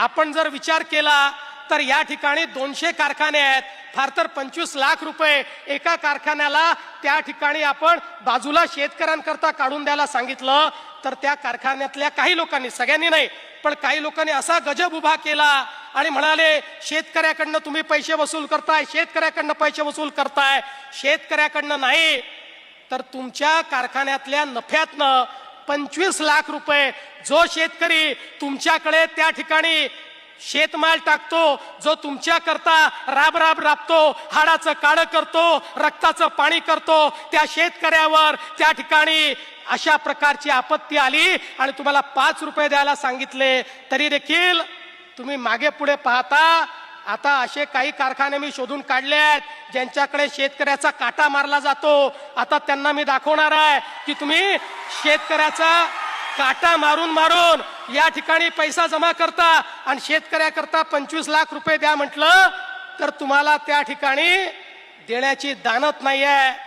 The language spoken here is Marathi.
आपण जर विचार केला तर या ठिकाणी दोनशे कारखाने आहेत. फार तर पंचवीस लाख रुपये एका कारखान्याला त्या ठिकाणी आपण बाजूला शेतकऱ्यांकरता काढून द्यायला सांगितलं तर त्या कारखान्यातल्या काही लोकांनी सगळ्यांनी नाही पण काही लोकांनी असा गजब उभा केला आणि म्हणाले शेतकऱ्याकडनं तुम्ही पैसे वसूल करताय शेतकऱ्याकडनं पैसे वसूल करताय शेतकऱ्याकडनं नाही तर तुमच्या कारखान्यातल्या नफ्यातनं पंचवीस लाख रुपये जो शेतकरी तुमच्याकडे त्या ठिकाणी शेतमाल टाकतो जो तुमच्या करता राब राब राबतो हाडाचं काळं करतो रक्ताचं पाणी करतो त्या शेतकऱ्यावर त्या ठिकाणी अशा प्रकारची आपत्ती आली आणि तुम्हाला पाच रुपये द्यायला सांगितले. तरी देखील तुम्ही मागे पुढे पाहता आता असे काही कारखाने मी शोधून काढले आहेत ज्यांच्याकडे शेतकऱ्याचा काटा मारला जातो. आता त्यांना मी दाखवणार आहे की तुम्ही शेतकऱ्याचा काटा मारून मारून या ठिकाणी पैसा जमा करता आणि शेतकऱ्याकरता पंचवीस लाख रुपये द्या म्हटलं तर तुम्हाला त्या ठिकाणी देण्याची दानत नाही आहे